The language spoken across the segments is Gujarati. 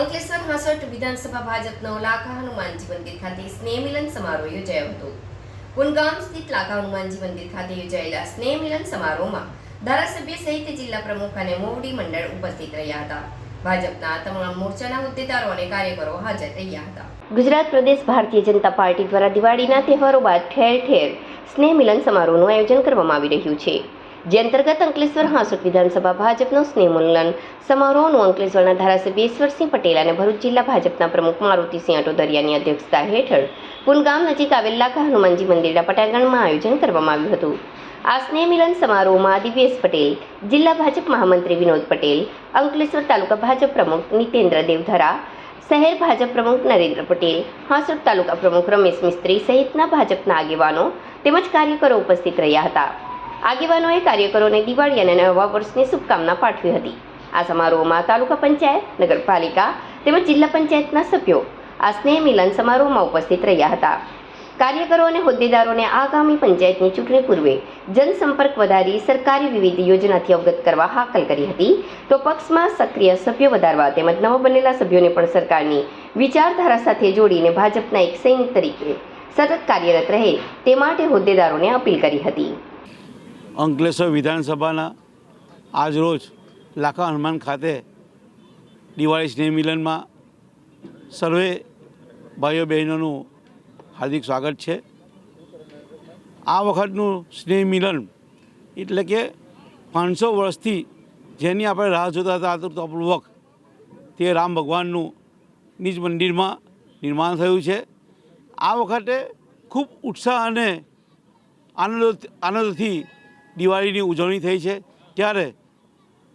અંકલેશ્વર હાસટ વિધાનસભા ભાજપનો લાખા હનુમાનજી મંદિર ખાતે સ્નેહ મિલન સમારોહ યોજાયો હતો. કુનગામ સ્થિત લાખા હનુમાનજી મંદિર ખાતે યોજાયેલા સ્નેહ મિલન સમારોહમાં ધારાસભ્ય સહિત જિલ્લા પ્રમુખ અને મોવડી મંડળ ઉપસ્થિત રહ્યા હતા. ભાજપના તમામ મોરચાના હોદ્દેદારો અને કાર્યકરો હાજર રહ્યા હતા. ગુજરાત પ્રદેશ ભારતીય જનતા પાર્ટી દ્વારા દિવાળીના તહેવારો બાદ ઠેર ઠેર સ્નેહ મિલન સમારોહનું આયોજન કરવામાં આવી રહ્યું છે. જે અંતર્ગત અંકલેશ્વર હાંસોટ વિધાનસભા ભાજપનો સ્નેહમુલન. સમારોહનું અંકલેશ્વરના ધારાસભ્ય ઈશ્વરસિંહ પટેલ અને ભરૂચ જિલ્લા ભાજપના પ્રમુખ મારુતિસિંહ અટોદરિયાની અધ્યક્ષતા હેઠળ પુનગામ નજીક આવેલ લાખા હનુમાનજી મંદિરના પટાંગણમાં આયોજન કરવામાં આવ્યું હતું. આ સ્નેહ મિલન સમારોહમાં દિવ્યેશ પટેલ, જિલ્લા ભાજપ મહામંત્રી વિનોદ પટેલ, અંકલેશ્વર તાલુકા ભાજપ પ્રમુખ નીતેન્દ્ર દેવધરા, શહેર ભાજપ પ્રમુખ નરેન્દ્ર પટેલ, હાંસોટ તાલુકા પ્રમુખ રમેશ મિસ્ત્રી સહિતના ભાજપના આગેવાનો તેમજ કાર્યકરો ઉપસ્થિત રહ્યા હતા. આગેવાનોએ કાર્યકરોને દિવાળી અને નવા વર્ષની શુભકામના પાઠવી હતી. આ સમારોહમાં તાલુકા પંચાયત, નગરપાલિકા તેમજ જિલ્લા પંચાયતના સભ્યો આ સ્નેહ મિલન સમારોહમાં ઉપસ્થિત રહ્યા હતા. કાર્યકરો અને હોદ્દેદારોને આગામી પંચાયતની ચૂંટણી પૂર્વે જનસંપર્ક વધારી સરકારી વિવિધ યોજનાથી અવગત કરવા હાકલ કરી હતી. તો પક્ષમાં સક્રિય સભ્યો વધારવા તેમજ નવા બનેલા સભ્યોને પણ સરકારની વિચારધારા સાથે જોડીને ભાજપના એક સૈનિક તરીકે સતત કાર્યરત રહે તે માટે હોદ્દેદારોને અપીલ કરી હતી. અંકલેશ્વર વિધાનસભાના આજરોજ લાખા હનુમાન ખાતે દિવાળી સ્નેહ મિલનમાં સર્વે ભાઈઓ બહેનોનું હાર્દિક સ્વાગત છે. આ વખતનું સ્નેહ મિલન એટલે કે પાંચસો વર્ષથી જેની આપણે રાહ જોતા હતા આતુરતાપૂર્વક તે રામ ભગવાનનું નિજ મંદિરમાં નિર્માણ થયું છે. આ વખતે ખૂબ ઉત્સાહ અને આનંદ આનંદથી દિવાળીની ઉજવણી થઈ છે, ત્યારે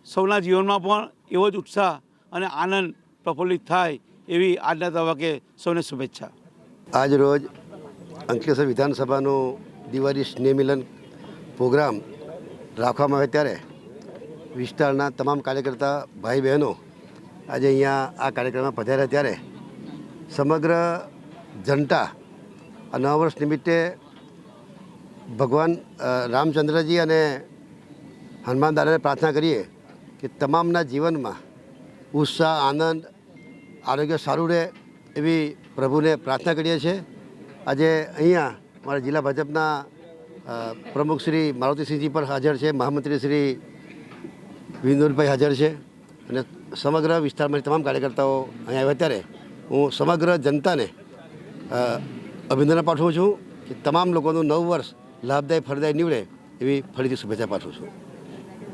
સૌના જીવનમાં પણ એવો જ ઉત્સાહ અને આનંદ પ્રફુલ્લિત થાય એવી આજના તબક્કે સૌને શુભેચ્છા. આજ રોજ અંકલેશ્વર વિધાનસભાનો દિવાળી સ્નેહ મિલન પ્રોગ્રામ રાખવામાં આવે ત્યારે વિસ્તારના તમામ કાર્યકર્તા ભાઈ બહેનો આજે અહીંયા આ કાર્યક્રમમાં પધાર્યા ત્યારે સમગ્ર જનતા આ નવા વર્ષ નિમિત્તે ભગવાન રામચંદ્રજી અને હનુમાન દાદાને પ્રાર્થના કરીએ કે તમામના જીવનમાં ઉત્સાહ, આનંદ, આરોગ્ય સારું રહે એવી પ્રભુને પ્રાર્થના કરીએ છીએ. આજે અહીંયા મારા જિલ્લા ભાજપના પ્રમુખ શ્રી મારુતિસિંહજી પણ હાજર છે, મહામંત્રી શ્રી વિનોદભાઈ હાજર છે અને સમગ્ર વિસ્તારમાંથી તમામ કાર્યકર્તાઓ અહીંયા આવ્યા ત્યારે હું સમગ્ર જનતાને અભિનંદન પાઠવું છું કે તમામ લોકોનું નવું વર્ષ લાભદાયી ફળદાય નીવડે એવી ફરીથી શુભેચ્છા પાઠવું છું.